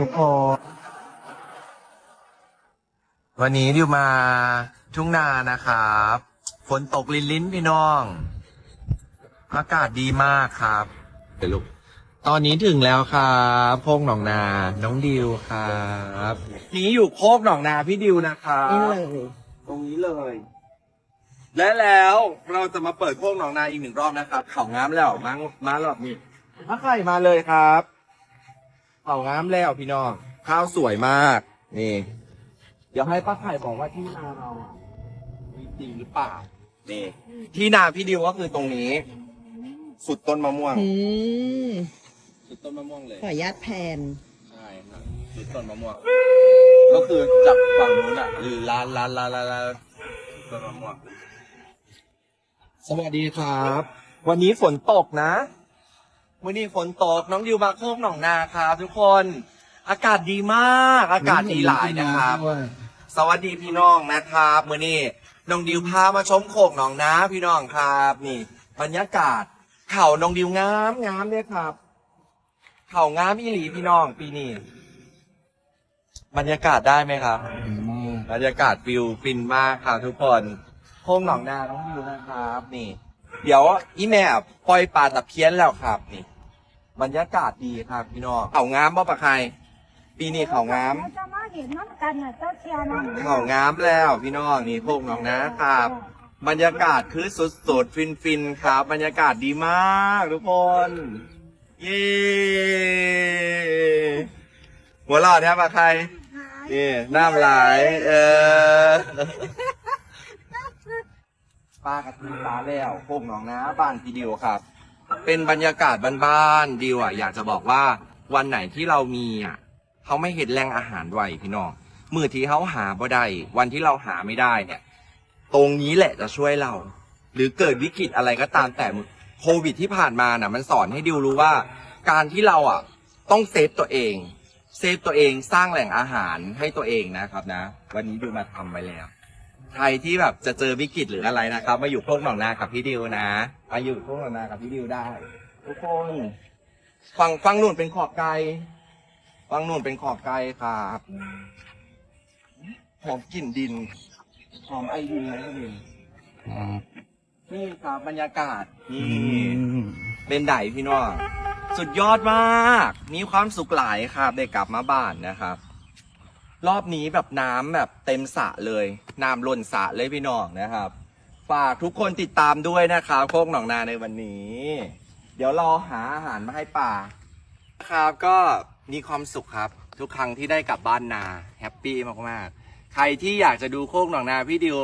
ทุกคน วันนี้ดิวมาทุ่งนานะครับ ฝนตกลินลิ้นพี่น้อง อากาศดีมากครับเดี๋ยวลูกตอนนี้ถึงแล้วครับโคกหนองนา น้องดิวครับนี่อยู่โคกหนองนาพี่ดิวนะครับนี่เลยตรงนี้เลย และแล้วเราจะมาเปิดโคกหนองนาอีกหนึ่งรอบนะครับเขาง้ามแล้วมามาหลอดนี่ถ้าใครมาเลยครับ เขาง้ามแล้วพี่น้อง ข้าวสวยมาก นี่ เดี๋ยวให้ป้าไข่บอกว่าที่นาเรามีจริงหรือเปล่า นี่ ที่นาพี่ดิวก็คือตรงนี้ สุดต้นมะม่วง อืมสุดต้นมะม่วงเลย ขออนุญาตแพน ใช่ครับสุดต้นมะม่วง ก็คือจากฝั่งนู้นอะหรือลานลานลานลานลานต้นมะม่วง สวัสดีครับ วันนี้ฝนตกนะ วันนี้ฝนตกน้องดิวมาโคกหนองนาครับ ทุกคน อากาศดีมาก อากาศดีหลายนะครับ สวัสดีพี่น้องนะครับมื่อนี้น้องดิวพามาชมโขกหนองนาพี่น้องครับ นี่ บรรยากาศ เขาน้องดิวงามงามเลยครับ เขางามอีหลีพี่น้องปีนี้บรรยากาศได้ไหมครับบรรยากาศวิวฟินมากครับทุกคนโค้งหนองนาน้องวิวนะครับ นี่ เดี๋ยวอีแม่ปล่อยปลาตะเพียนแล้วครับนี่ บรรยากาศดีครับ พี่น้องเขางามบ่ปะใครปีนี้เขางามจะมาเห็นน้ำกันน่ะเจ้าเชียร์น้ำเขางามแล้วพี่น้องนี่พวกน้องนะครับ บรรยากาศคือสุดๆฟินฟินๆครับ บรรยากาศดีมากทุกคน เย้หัวเราะเนี่ยปะใครนี่น้ำไหลเออป้ากระทือตาแล้วพวกน้องนะบ้านพี่ดิวครับ เป็นบรรยากาศบ้านๆดิวอะอยากจะบอกว่าวันไหนที่เรามีอะเขาไม่เห็นแรงอาหารไว้พี่น้องมือที่เขาหาบ่ได้วันที่เราหาไม่ได้เนี่ย ตรงนี้แหละจะช่วยเรา หรือเกิดวิกฤตอะไรก็ตามแต่โควิดที่ผ่านมาน่ะ มันสอนให้ดิวรู้ว่า การที่เราอะต้องเซฟตัวเองเซฟตัวเองสร้างแหล่งอาหารให้ตัวเองนะครับนะ วันนี้ดิวมาทำไปแล้ว ใครที่แบบจะเจอวิกฤตหรืออะไรนะครับ มาอยู่พวกหนองนากับพี่ดิวนะมาอยู่พวกหนองนากับพี่ดิวได้ ทุกคนฟังฟังนู่นเป็นขอบไกลฟังนู่นเป็นขอบไกลครับหอมกลิ่นดินหอมไอดินเลยดินนี่ครับบรรยากาศนี่เป็นไดพี่น้องสุดยอดมาก มีความสุขหลายครับได้กลับมาบ้านนะครับ รอบนี้แบบน้ำแบบเต็มสระเลยน้ำล้นสระเลยพี่น้องนะครับ ฝากทุกคนติดตามด้วยนะครับโคกหนองนาในวันนี้ เดี๋ยวรอหาอาหารมาให้ป่าครับก็มีความสุขครับ ทุกครั้งที่ได้กลับบ้านนาแฮปปี้มากๆ ใครที่อยากจะดูโคกหนองนาพี่ดิว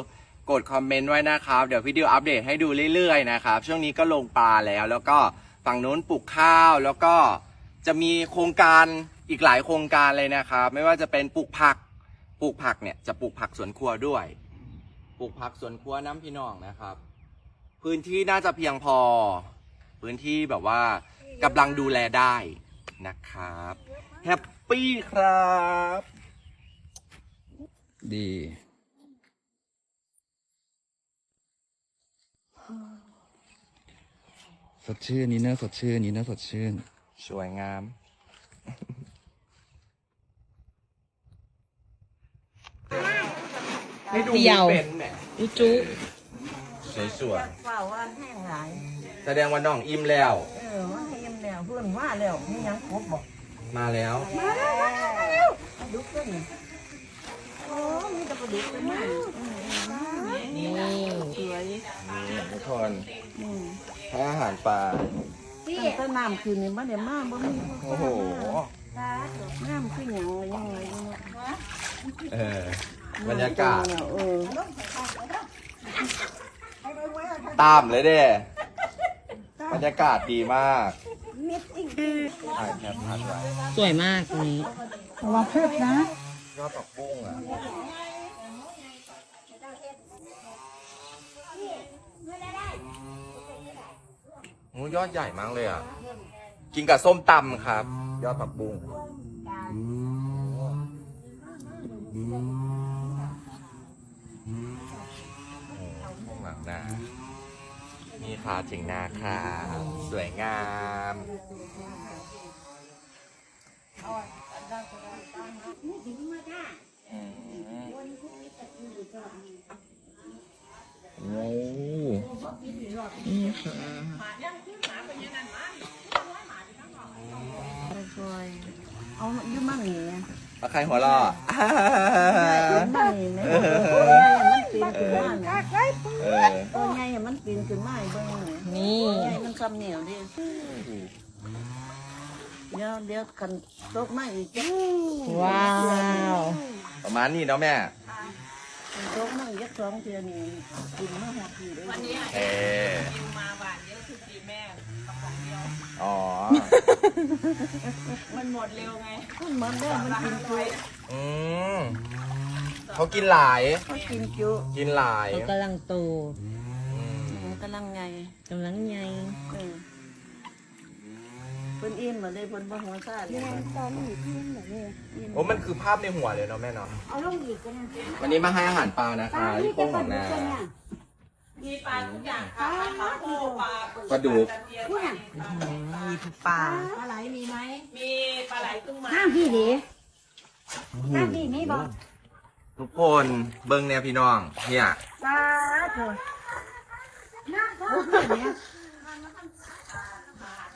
กดคอมเมนต์ไว้นะครับเดี๋ยวพี่ดิวอัปเดตให้ดูเรื่อยๆนะครับช่วงนี้ก็ลงปลาแล้ว แล้วก็ฝั่งโน้นปลูกข้าวแล้วก็จะมีโครงการ อีกหลายโครงการเลยนะครับ ไม่ว่าจะเป็นปลูกผักปลูกผักเนี่ยจะปลูกผักสวนครัวด้วย ปลูกผักสวนครัวน้ำพี่น้องนะครับ พื้นที่น่าจะเพียงพอ พื้นที่แบบว่ากำลังดูแลได้นะครับแฮปปี้ครับ ดี สดชื่นนี้เนอะสดชื่นนี้เนอะสดชื่น สวยงาม ให้ดูเดียว เป็นแหมอุจุสวยสวยเปล่าว่าแห้งหลายแสดงว่าน้องอิ่มแล้ว เออว่าให้ยำแล้วเพื่อนว่าแล้วมียังครบบอกมาแล้ว มาแล้วมาแล้วปลาดุกตัวนี้โอ้มีแต่ปลาดุกตัวนี้นี่สวยนี่ทุกคนให้อาหารปลา ตั้งแต่น้ำคืนนี้มาเดี๋ยวมาบ่มีโอ้โห น้ำขึ้นอย่างไรยังไงเนี่ยเออ บรรยากาศ เออตามเลยเด้บรรยากาศดีมากมิดอีกถ่ายแคปทันไว้สวยมากตรงนี้ระวังเพิบนะยอดปักบุ้งอะโอ้ยอดใหญ่มากเลยอะ กินกับส้มตำครับ ยอดปักบุ้งโอ้ข้างหลังนา นี่ค่ะถึงนาค่ะ สวยงามโอ้นี่ค่ะเอายู่มั่งนี่ปลาไข่หัวเราะมั่งนี่แม่ตัวใหญ่มันปีน ขึ้นมาเนี่ยเออตัวใหญ่มันปีนขึ้นมาเบิ่งนี่นี่ใหญ่มันซ้ำเหนียวดิเดี๋ยวเดี๋ยวกันตกมาอีกจ้ะว้าวประมาณนี้เนาะแม่กันตกมาอีกสองเทื่อนี่กินมาหกทีเลยวันนี้เอออ๋อมันหมดเร็วไงมันหมดแล้วมันกินจุอืม เขากินหลาย เขากินจุกินหลายเขากำลังโตอืมมันกำลังไงกำลังใหญ่เออเพิ่นอิ่มมาเลยเพิ่นบ่หัวซาเลยโอ้มันคือภาพในหัวเลยเนาะแม่เนาะเอาลงอีกกันนะวันนี้มาให้อาหารปลานะคะที่โค้งของนามีปลาทุกอย่างค่ะปลาโคปลาปลาดุกมีทุกปลาปลาไหลมีไหมมีปลาไหลตุ้งมาห้ามพี่ดิห้ามพี่นี่บอก ทุกคนเบิ้งเนี่ยพี่น้องเนี่ยสาธุน้าพ่อเนี่ย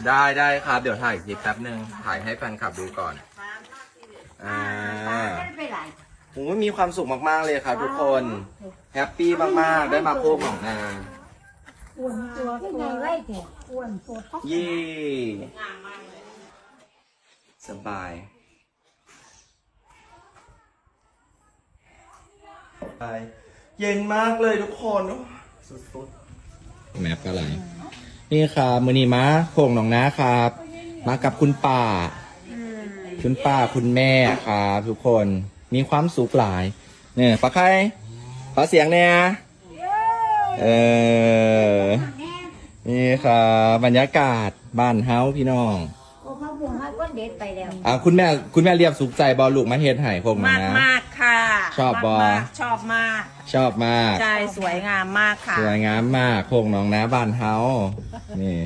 ได้ได้ครับ เดี๋ยวถ่ายคลิปแป๊บหนึ่งถ่ายให้แฟนคลับดูก่อนอ่าไม่ไปไหลผมว่ามีความสุขมาก ๆ เลยครับทุกคนแฮปปี้มาก ๆ ได้มาโคกของนาอ้วนตัวตัวไว้เถอะอ้วนตัวท็อปเยี่สบาย ไปเย็นมากเลยทุกคนโอ้สุดๆแมปอะไรนี่ครับมือนีมาโค้งหนองนาครับ มากับคุณป่า คุณป้าคุณแม่ครับทุกคนมีความสุขหลาย เนี่ยปลาไข่ขอเสียงเนี่ยเออนี่ครับบรรยากาศบ้านเฮาพี่น้องโอ้เขาบุ้งให้ก้นเด็ดไปแล้วอ่าคุณแม่คุณแม่เรียบสุขใจบอลูกมาเฮ็ดไห้พวกนั้มานกนะ มากค่ะ ชอบบ่ มากๆชอบมากชอบมาก ใช่สวยงามมากค่ะ สวยงามมากโคงหนองนาบ้านเฮานี่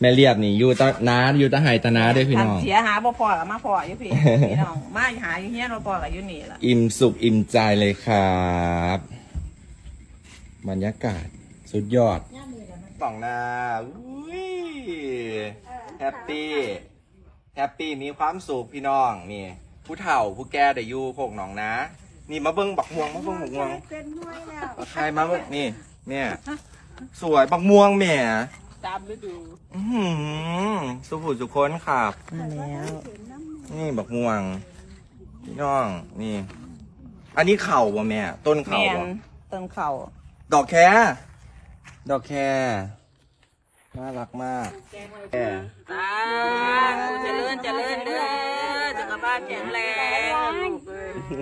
แม่เรียบนี่อยู่ตะนาอยู่ตะไห้ตะนาเด้วยพี่น้อง เสียหาบ่พอกับมาพออยู่พี่พี่น้องมาหาอยู่เฮียนบ่พอกับอยู่นี่ล่ะอิ่มสุขอิ่มใจเลยครับบรรยากาศสุดยอดสองนาอุ้ยแฮปปี้แฮปปี้มีความสุขพี่น้องนี่ ผู้เฒ่าผู้แก่ได้อยู่โคกหนองนะ นี่มาเบิ้งบักม่วงมาเบิ้งบักม่วงเป็นห้วยแล้ว ใครมาเบิ้งนี่เนี่ยสวยบักม่วงแหม่ตามฤดูอื้อหือสุขุสุคนครับ มาแล้ว นี่บักม่วงพี่น้องนี่ อันนี้เข่าบ่แม่ ต้นเข่าแม่นบ่เติมเข่าดอกแคดอกแคน่ารักมากแคตาเจริญเจริญเด้อสุขภาพแข็งแรง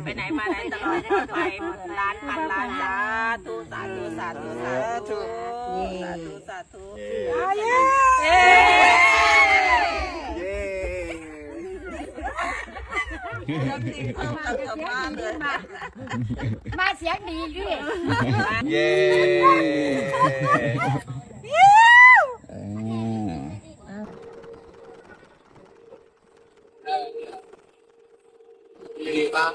ไปไหนมาไหนตลอดไปหมื่นล้านพันล้านสาธุสาธุสาธุสาธุสาธุสาธุเย้เย้มาเสียงดีอยู่เย้ดีปะ